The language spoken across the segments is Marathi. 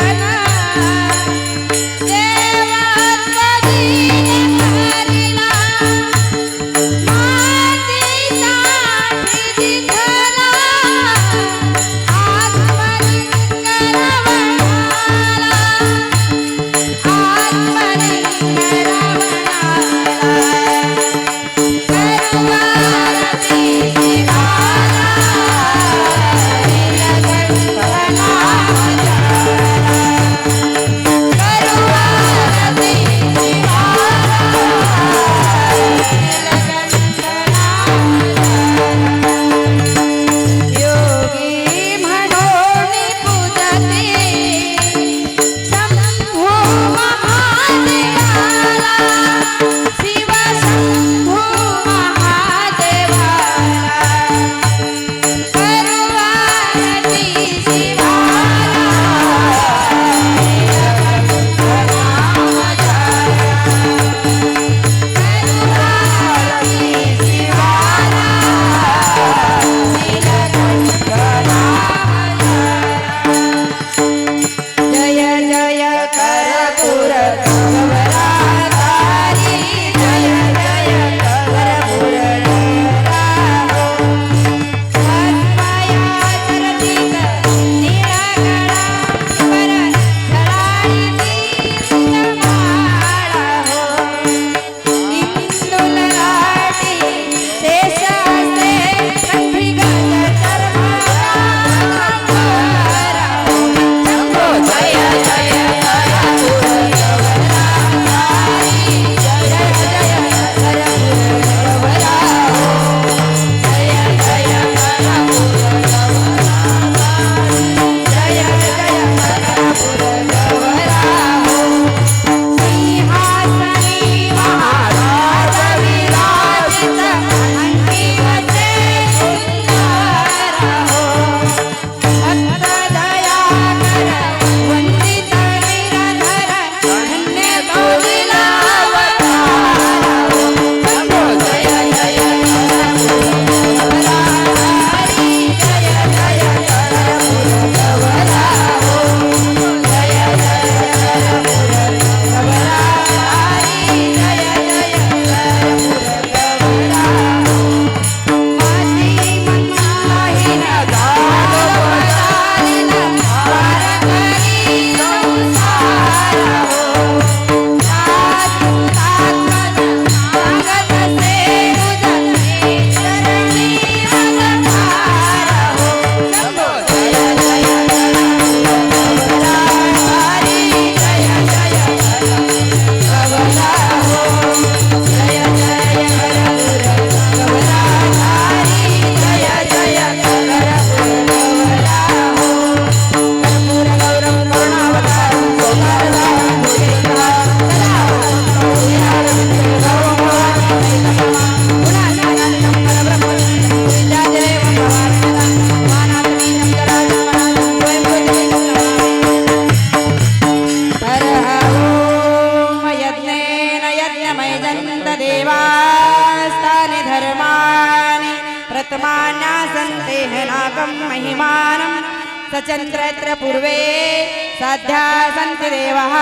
Yeah, yeah. धर्माणि प्रथमाना सन्देहनाकं महिमानं। सचन्द्रत्र पूर्वे साध्या सन्ति देवः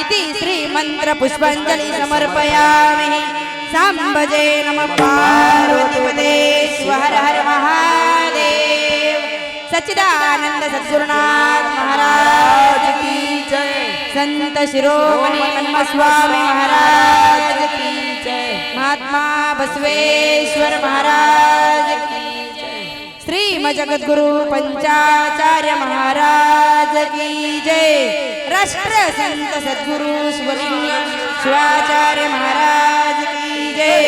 इति श्रीमन्त्रपुष्पाञ्जलि समर्पयामि। साम्बजे नमः पार्वतीदेव हर हर महादेव। सच्चिदानन्द सद्गुरुनाथ महाराज की जय। संत शिरोमणि स्वामी महाराज की महात्मा बसवेश्वर महाराज श्री जगद्गुरु पंचाचार्य महाराज की जय। राष्ट्र संत सद्गुरु शिवाचार्य महाराज की जय।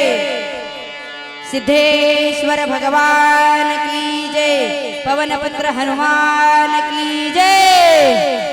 सिद्धेश्वर भगवान की जय। पवनपुत्र हनुमान की जय।